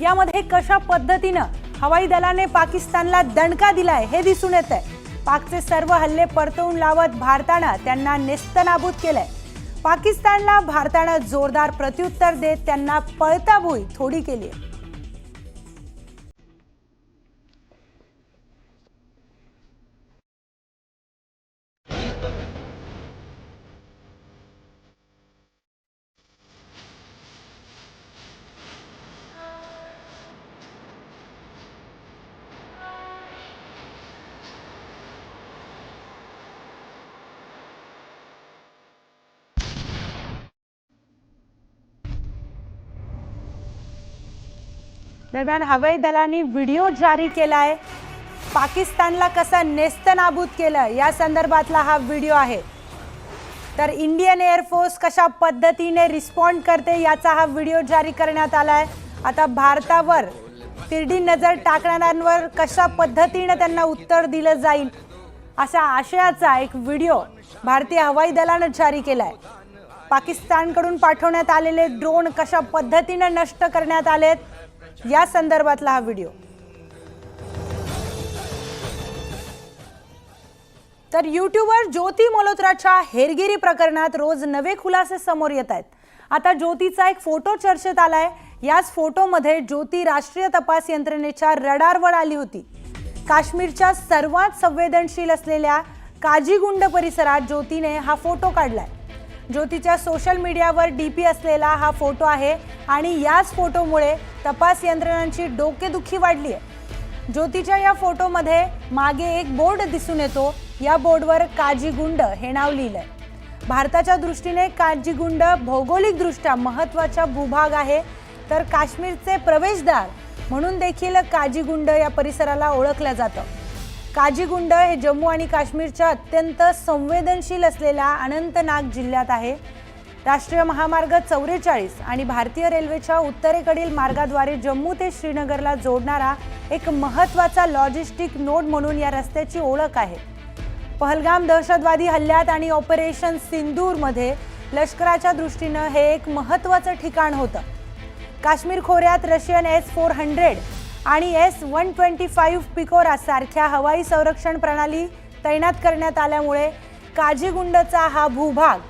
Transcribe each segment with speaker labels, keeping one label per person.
Speaker 1: यामध्ये कशा पद्धतीनं हवाई दलाने पाकिस्तानला दणका दिलाय हे दिसून येत आहे पाकचे सर्व हल्ले परतवून लावत भारतानं त्यांना नेस्तनाबूत केलंय. पाकिस्तानला भारतानं जोरदार प्रत्युत्तर देत त्यांना पळताबुई थोडी केली आहे दरम्यान हवाई दलाने व्हिडिओ जारी केला आहे पाकिस्तानला कसं नेस्तनाबूत केलं या संदर्भातला हा व्हिडिओ आहे. तर इंडियन एअरफोर्स कशा पद्धतीने रिस्पॉन्ड करते याचा हा व्हिडिओ जारी करण्यात आला आहे आता भारतावर तिरडी नजर टाकणाऱ्यांवर कशा पद्धतीने त्यांना उत्तर दिलं जाईल अशा आशयाचा एक व्हिडिओ भारतीय हवाई दलानं जारी केला आहे पाकिस्तानकडून पाठवण्यात आलेले ड्रोन कशा पद्धतीनं नष्ट करण्यात आलेत या संदर्भातला हा व्हिडिओ. तर युट्यूबर ज्योती मल्होत्राच्या हेरगिरी प्रकरणात रोज नवे खुलासे समोर येत आहेत. आता ज्योतीचा एक फोटो चर्चेत आलाय. याच फोटोमध्ये ज्योती राष्ट्रीय तपास यंत्रणेच्या रडारवर आली होती. काश्मीरच्या सर्वात संवेदनशील असलेल्या काजीगुंड परिसरात ज्योतीने हा फोटो काढलाय. ज्योतीच्या सोशल मीडियावर डी पी असलेला हा फोटो आहे आणि याच फोटोमुळे तपास यंत्रणांची डोकेदुखी वाढली आहे ज्योतीच्या या फोटोमध्ये मागे एक बोर्ड दिसून येतो. या बोर्डवर काजीगुंड हे नाव लिहिलं आहे भारताच्या दृष्टीने काजीगुंड भौगोलिकदृष्ट्या महत्त्वाचा भूभाग आहे. तर काश्मीरचे प्रवेशद्वार म्हणून देखील काजीगुंड या परिसराला ओळखलं जातं. काजीगुंड हे जम्मू आणि काश्मीरच्या अत्यंत संवेदनशील असलेल्या अनंतनाग जिल्ह्यात आहे. राष्ट्रीय महामार्ग चौवेचाळीस आणि भारतीय रेल्वेच्या उत्तरेकडील मार्गाद्वारे जम्मू ते श्रीनगरला जोडणारा एक महत्त्वाचा लॉजिस्टिक नोड म्हणून या रस्त्याची ओळख आहे. पहलगाम दहशतवादी हल्ल्यात आणि ऑपरेशन सिंदूरमध्ये लष्कराच्या दृष्टीनं हे एक महत्त्वाचं ठिकाण होतं. काश्मीर खोऱ्यात रशियन एस फोर हंड्रेड आणि S one twenty five Pechora सारख्या हवाई संरक्षण प्रणाली तैनात करण्यात आल्यामुळे काझीगुंडचा हा भूभाग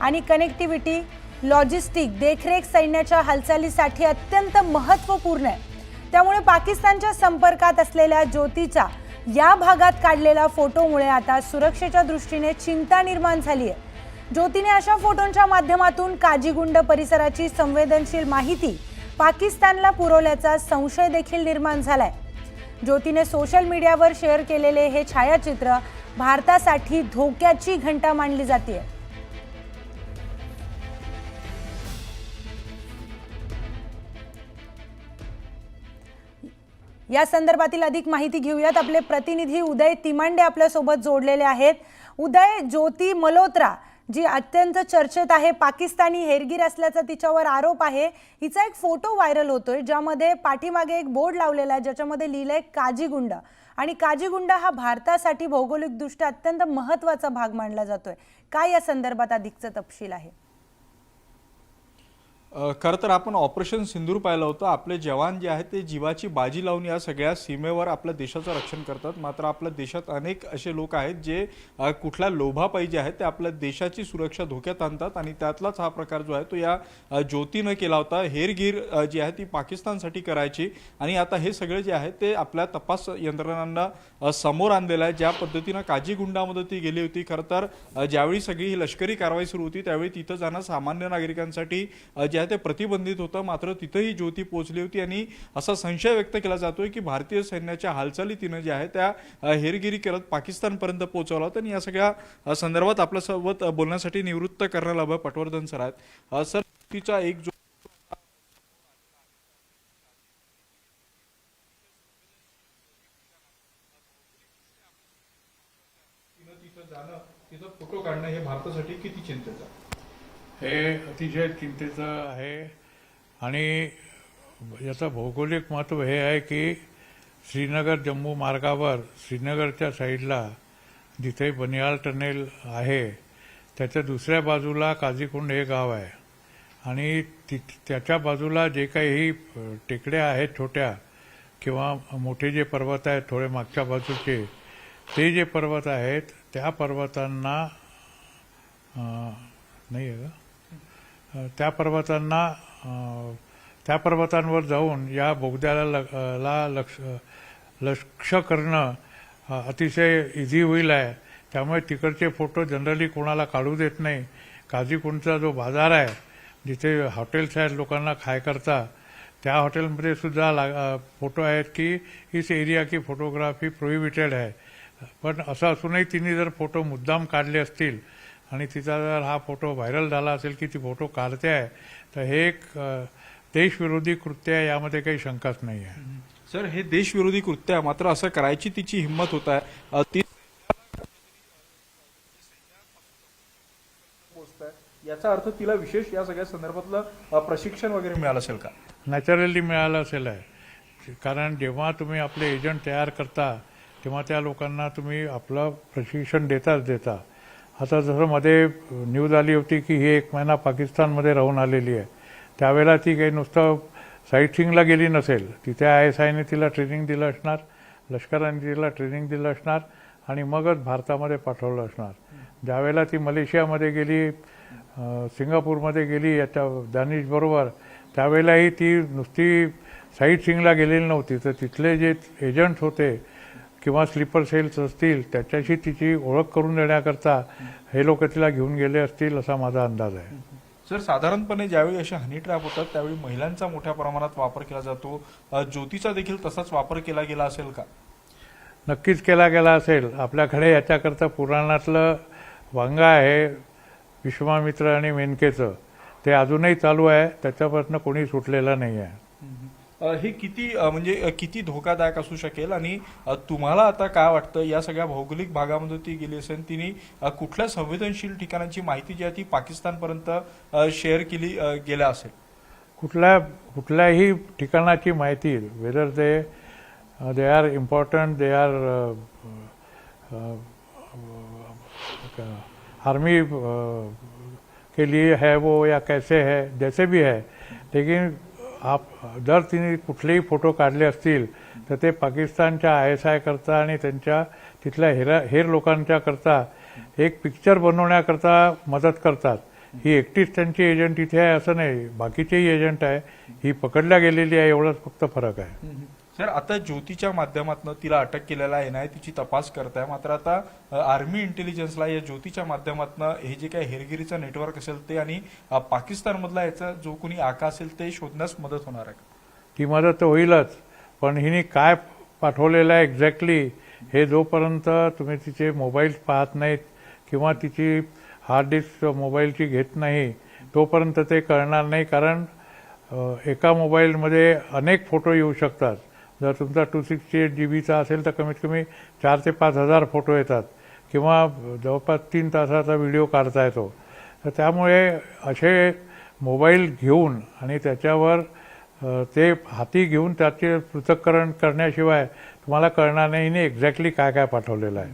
Speaker 1: आणि कनेक्टिव्हिटी लॉजिस्टिक देखरेख सैन्याच्या हालचालीसाठी अत्यंत महत्त्वपूर्ण आहे. त्यामुळे पाकिस्तानच्या संपर्कात असलेल्या ज्योतीचा या भागात काढलेला फोटोमुळे आता सुरक्षेच्या दृष्टीने चिंता निर्माण झाली आहे. ज्योतीने अशा फोटोंच्या माध्यमातून काजीगुंड परिसराची संवेदनशील माहिती पाकिस्तानला पुरवल्याचा संशय देखील निर्माण झालाय. ज्योतीने सोशल मीडियावर शेअर केलेले हे छायाचित्र भारतासाठी धोक्याची घंटा मानली जाते या संदर्भातील अधिक माहिती घेऊयात. आपले प्रतिनिधी उदय तिमांडे आपल्यासोबत जोडलेले आहेत. उदय ज्योती मल्होत्रा जी अत्यंत चर्चेत आहे पाकिस्तानी हेरगीर असल्याचा तिच्यावर आरोप आहे हिचा एक फोटो व्हायरल होतोय ज्यामध्ये पाठीमागे एक बोर्ड लावलेला आहे ज्याच्यामध्ये लिहिलंय काजीगुंड. आणि काजीगुंड हा भारतासाठी भौगोलिकदृष्ट्या अत्यंत महत्त्वाचा भाग मानला जातोय. काय या संदर्भात अधिकचा तपशील आहे?
Speaker 2: खरं तर आपण ऑपरेशन सिंदूर पाहिलं होतं. आपले जवान जे आहेत ते जीवाची बाजी लावून या सगळ्या सीमेवर आपल्या देशाचं रक्षण करतात. मात्र आपल्या देशात अनेक असे लोक आहेत जे कुठल्या लोभापायी जे आहेत ते आपल्या देशाची सुरक्षा धोक्यात आणतात आणि त्यातलाच हा प्रकार जो आहे तो या ज्योतीनं केला होता. हेरगिर जी आहे ती पाकिस्तानसाठी करायची. आणि आता हे सगळे जे आहे ते आपल्या तपास यंत्रणांना समोर आणलेलं आहे. ज्या पद्धतीनं काजीगुंडामध्ये ती गेली होती खरं तर ज्यावेळी सगळी ही लष्करी कारवाई सुरू होती त्यावेळी तिथं जाणं सामान्य नागरिकांसाठी जे आहे ते प्रतिबंधित होतं मात्र तिथंही ज्योती पोहोचली होती आणि असा संशय व्यक्त केला जातोय की भारतीय सैन्याच्या हालचाली तिनं ज्या आहे त्या हेरगिरी करत पाकिस्तानपर्यंत पोहोचवला होता आणि या सगळ्या संदर्भात आपल्यासोबत बोलण्यासाठी निवृत्त करण्याला अभय पटवर्धन सर आहेत. सर तिचा एक जो तिथं जाणं तिथं फोटो काढणं हे भारतासाठी किती चिंतेचं
Speaker 3: हे अतिशय चिंतेचं आहे. आणि याचं भौगोलिक महत्त्व हे आहे की श्रीनगर जम्मू मार्गावर श्रीनगरच्या साईडला जिथे बनियाल टनेल आहे त्याच्या दुसऱ्या बाजूला काझीकुंड हे गाव आहे. आणि ति त्याच्या बाजूला जे काही टेकड्या आहेत छोट्या किंवा मोठे जे पर्वत आहेत थोडे मागच्या बाजूचे ते जे पर्वत आहेत त्या पर्वतांना नाही आहे का? त्या पर्वतांना त्या पर्वतांवर जाऊन या बोगद्याला ल- ला लक्ष लक्ष करणं अतिशय इझी होईल आहे. त्यामुळे तिकडचे फोटो जनरली कोणाला काढू देत नाही. काजीकुंडचा जो बाजार आहे जिथे हॉटेल्स आहेत लोकांना खाय करता त्या हॉटेलमध्ये सुद्धा ला फोटो आहेत की इस एरिया की फोटोग्राफी प्रोहिबिटेड आहे. पण असं असूनही तिने जर फोटो मुद्दाम काढले असतील आणि तिचा जर हा फोटो व्हायरल झाला असेल की ती फोटो काढते आहे तर हे एक देशविरोधी कृत्य आहे यामध्ये काही शंकाच नाही आहे.
Speaker 2: सर हे देशविरोधी कृत्य आहे मात्र असं करायची तिची हिंमत होत आहे. ती. याचा अर्थ तिला विशेष या सगळ्या संदर्भातलं प्रशिक्षण वगैरे मिळालं असेल का?
Speaker 3: नॅचरली मिळालं असेल आहे. कारण जेव्हा तुम्ही आपले एजंट तयार करता तेव्हा त्या लोकांना तुम्ही आपलं प्रशिक्षण देताच देता. आता जसं मध्ये न्यूज आली होती की ही एक महिना पाकिस्तानमध्ये राहून आलेली आहे. त्यावेळेला ती काही नुसतं साईटसिंगला गेली नसेल. तिथे आय एस आयने तिला ट्रेनिंग दिलं असणार लष्कराने तिला ट्रेनिंग दिलं असणार आणि मगच भारतामध्ये पाठवलं असणार. ज्यावेळेला ती मलेशियामध्ये गेली सिंगापूरमध्ये गेली याच्या दानिशबरोबर त्यावेळेलाही ती नुसती साईट सिंगला गेलेली नव्हती. तर तिथले जे एजंट होते किंवा स्लीपर सेल्स असतील त्याच्याशी तिची ओळख करून देण्याकरता हे लोक तिला घेऊन गेले असतील असा माझा अंदाज आहे.
Speaker 2: सर साधारणपणे ज्यावेळी असे हनी ट्रॅप होतात त्यावेळी महिलांचा मोठ्या प्रमाणात वापर केला जातो. ज्योतीचा देखील तसाच वापर केला गेला असेल का?
Speaker 3: नक्कीच केला गेला असेल. आपल्याकडे याच्याकरता पुराणातलं वांगा आहे विश्वामित्र आणि मेनकेचं. ते अजूनही चालू आहे त्याच्यापासून कोणी सुटलेलं नाही आहे
Speaker 2: हे किती म्हणजे किती धोकादायक असू शकेल आणि तुम्हाला आता काय वाटतं? या सगळ्या भौगोलिक भागामध्ये ती गेली असेल तिने कुठल्या संवेदनशील ठिकाणांची माहिती जी आहे ती पाकिस्तानपर्यंत शेअर केली गेल्या असेल?
Speaker 3: कुठल्या कुठल्याही ठिकाणाची माहिती whether they they are important they are army के लिए है वो या कैसे है जैसे भी है लेकिन आप जर तिने कुठलेही फोटो काढले असतील तर ते पाकिस्तानच्या आय एस आय करता आणि त्यांच्या तिथल्या हेरा हेर लोकांच्या करता एक पिक्चर बनवण्याकरता मदत करतात. ही एकटीच त्यांची एजंट इथे आहे असं नाही बाकीचेही एजंट आहे ही पकडल्या गेलेली आहे एवढाच फक्त फरक आहे.
Speaker 2: सर आता ज्योतीच्या माध्यमातून तिला अटक केलेला आहे ना तिची तपास करत आहे. मात्र आता आर्मी इंटेलिजन्सला या ज्योतीच्या माध्यमातून हे जे काही हेरगिरीचं नेटवर्क असेल ते आणि पाकिस्तानमधला याचा जो कोणी आका असेल ते शोधण्यास मदत होणार आहे.
Speaker 3: ती मदत तर होईलच पण हिने काय पाठवलेलं आहे एक्झॅक्टली हे जोपर्यंत तुम्ही तिचे मोबाईल पाहत नाहीत किंवा तिची हार्ड डिस्क मोबाईलची घेत नाही तोपर्यंत ते कळणार नाही. कारण एका मोबाईलमध्ये अनेक फोटो येऊ शकतात. जर तुमचा टू सिक्स्टी एट जी बीचा असेल तर कमीत कमी चार ते पाच हजार फोटो येतात. किंवा जवळपास तीन तासाचा व्हिडिओ काढता येतो. तर त्यामुळे असे मोबाईल घेऊन आणि त्याच्यावर ते हाती घेऊन त्याचे पृथक्करण करण्याशिवाय तुम्हाला कळणार नाही एक्झॅक्टली काय काय पाठवलेलं आहे.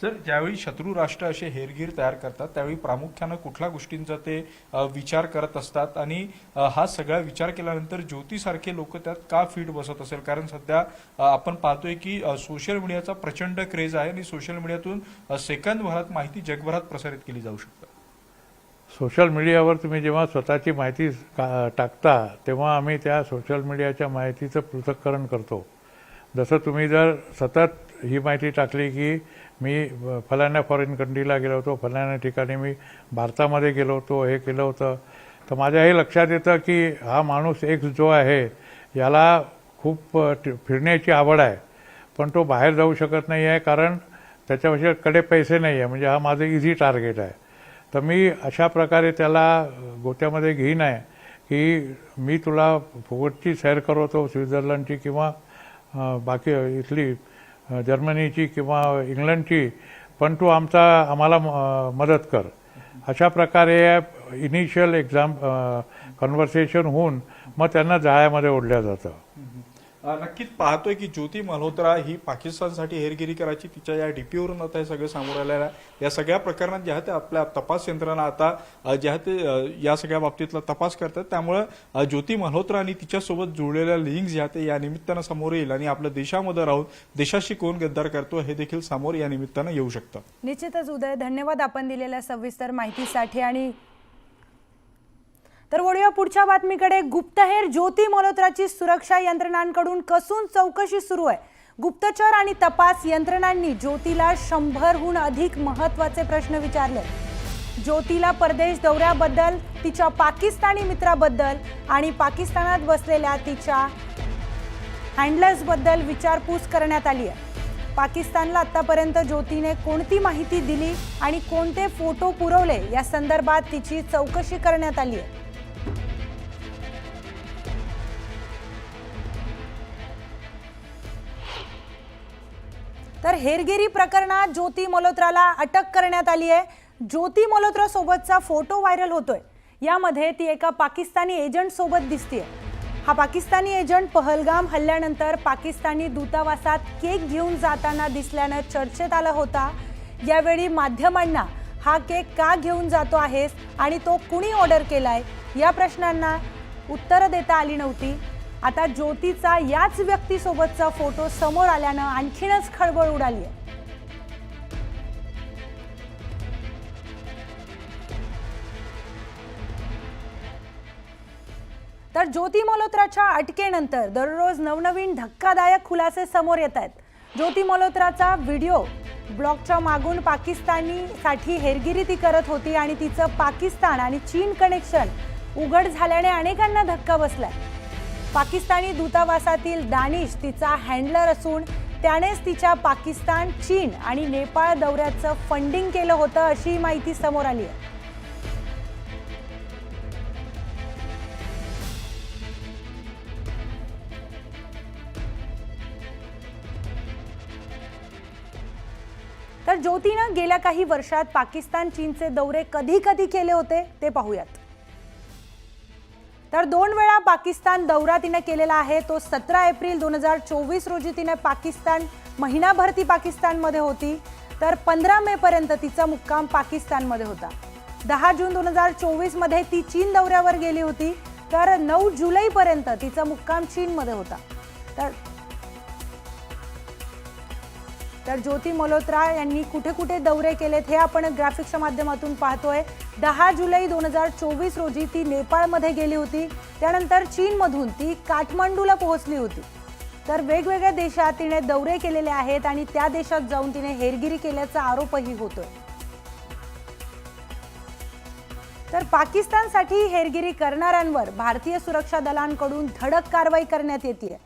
Speaker 2: सर ज्यावेळी शत्रू राष्ट्र असे हेरगिर तयार करतात त्यावेळी प्रामुख्यानं कुठल्या गोष्टींचा ते विचार करत असतात? आणि हा सगळा विचार केल्यानंतर ज्योतीसारखे लोक त्यात का फीट बसत असेल? कारण सध्या आपण पाहतोय की सोशल मीडियाचा प्रचंड क्रेज आहे आणि सोशल मीडियातून अ, सेकंदभरात माहिती जगभरात प्रसारित केली जाऊ शकते.
Speaker 3: सोशल मीडियावर तुम्ही जेव्हा स्वतःची माहिती का- टाकता तेव्हा आम्ही त्या सोशल मीडियाच्या माहितीचं पृथक्करण करतो. जसं तुम्ही जर सतत ही माहिती टाकली की मी अ, फलाण्या फॉरेन कंट्रीला गेलो होतो. फलाण्या ठिकाणी मी भारतामध्ये गेलो होतो हे केलं होतं. तर माझ्या हे लक्षात येतं की हा माणूस एक जो आहे याला खूप फिरण्याची आवड आहे. पण तो बाहेर जाऊ शकत नाही आहे कारण त्याच्यापेक्षाकडे पैसे नाही आहे. म्हणजे हा माझं इझी टार्गेट आहे. तर मी अशा प्रकारे त्याला गोट्यामध्ये घेईन आहे की मी तुला फुकटची सैर करवतो स्वित्झर्लंडची किंवा बाकी इथली जर्मनीची किंवा इंग्लंडची पण तू आमचा आम्हाला मदत कर. अशा प्रकारे इनिशियल एक्झाम कन्व्हर्सेशन होऊन मग त्यांना जाळ्यामध्ये ओढल्या जातं.
Speaker 2: नक्कीच पाहतोय की ज्योती मल्होत्रा ही पाकिस्तानसाठी हेरगिरी करायची तिच्या या डीपीवरून आता हे सगळं समोर आलेलं आहे. या सगळ्या प्रकरणात ज्या त्या ते आपल्या तपास यंत्रणा आता ज्या ते या सगळ्या बाबतीतला तपास करतात. त्यामुळे ज्योती मल्होत्रा आणि तिच्यासोबत जुळलेल्या लिंक ज्या ते या निमित्तानं समोर येईल आणि आपल्या देशामध्ये राहून देशाशी कोण गद्दार करतो हे देखील समोर या निमित्तानं येऊ शकतं.
Speaker 1: निश्चितच उदय धन्यवाद आपण दिलेल्या सविस्तर माहितीसाठी आणि तर वळूया पुढच्या बातमीकडे. गुप्तहेर ज्योती मल्होत्राची सुरक्षा यंत्रणांकडून कसून चौकशी सुरू आहे? गुप्तचर आणि तपास यंत्रणांनी ज्योतीला शंभरहून अधिक महत्त्वाचे प्रश्न विचारले. ज्योतीला परदेश दौऱ्याबद्दल तिच्या पाकिस्तानी मित्राबद्दल आणि पाकिस्तानात बसलेल्या तिच्या हँडलर्सबद्दल विचारपूस करण्यात आली आहे. पाकिस्तानला आत्तापर्यंत ज्योतीने कोणती माहिती दिली आणि कोणते फोटो पुरवले या संदर्भात तिची चौकशी करण्यात आली आहे. तर हेरगिरी प्रकरणात ज्योती मल्होत्राला अटक करण्यात आली आहे. ज्योती मल्होत्रा सोबतचा फोटो व्हायरल होतोय. यामध्ये ती एका पाकिस्तानी एजंट सोबत दिसतीये. हा पाकिस्तानी एजंट पहलगाम हल्ल्यानंतर पाकिस्तानी दूतावासात केक घेऊन जाताना दिसल्यानं चर्चेत आला होता. यावेळी माध्यमांना हा केक का घेऊन जातो आहेस आणि तो कुणी ऑर्डर केलाय? या प्रश्नांना उत्तरं देता आली नव्हती. आता ज्योतीचा याच व्यक्तीसोबतचा फोटो समोर आल्यानं आणखीनच खळबळ उडाली आहे. तर ज्योती मल्होत्राच्या अटकेनंतर दररोज नवनवीन धक्कादायक खुलासे समोर येत आहेत. ज्योती मल्होत्राचा व्हिडिओ ब्लॉकच्या मागून पाकिस्तानीसाठी हेरगिरी ती करत होती आणि तिचं पाकिस्तान आणि चीन कनेक्शन उघड झाल्याने अनेकांना धक्का बसलाय. पाकिस्तानी दूतावासातील दानिश तिचा हँडलर असून त्यानेच तिच्या पाकिस्तान चीन आणि नेपाळ दौऱ्याचं फंडिंग केलं होतं अशी माहिती समोर आली आहे. तर ज्योतीनं गेल्या काही वर्षात पाकिस्तान चीनचे दौरे कधी कधी केले होते ते पाहूयात. तर दोन वेळा पाकिस्तान दौरा तिने केलेला आहे. तो सतरा एप्रिल दोन हजार चोवीस रोजी तिने पाकिस्तान महिनाभर ती पाकिस्तानमध्ये होती. तर पंधरा मे पर्यंत तिचा मुक्काम पाकिस्तानमध्ये होता. दहा जून दोन हजार चोवीसमध्ये ती चीन दौऱ्यावर गेली होती. तर नऊ जुलैपर्यंत तिचा मुक्काम चीनमध्ये होता. तर तर ज्योती मल्होत्रा यांनी कुठे कुठे दौरे केलेत हे आपण ग्राफिक्सच्या माध्यमातून पाहतोय. दहा जुलै दोन हजार चोवीस रोजी ती नेपाळमध्ये गेली होती. त्यानंतर चीनमधून ती काठमांडूला पोहोचली होती. तर वेगवेगळ्या देशात तिने दौरे केलेले आहेत आणि त्या देशात जाऊन तिने हेरगिरी केल्याचा आरोपही होतोय. तर पाकिस्तानसाठी हेरगिरी करणाऱ्यांवर भारतीय सुरक्षा दलांकडून धडक कारवाई करण्यात येते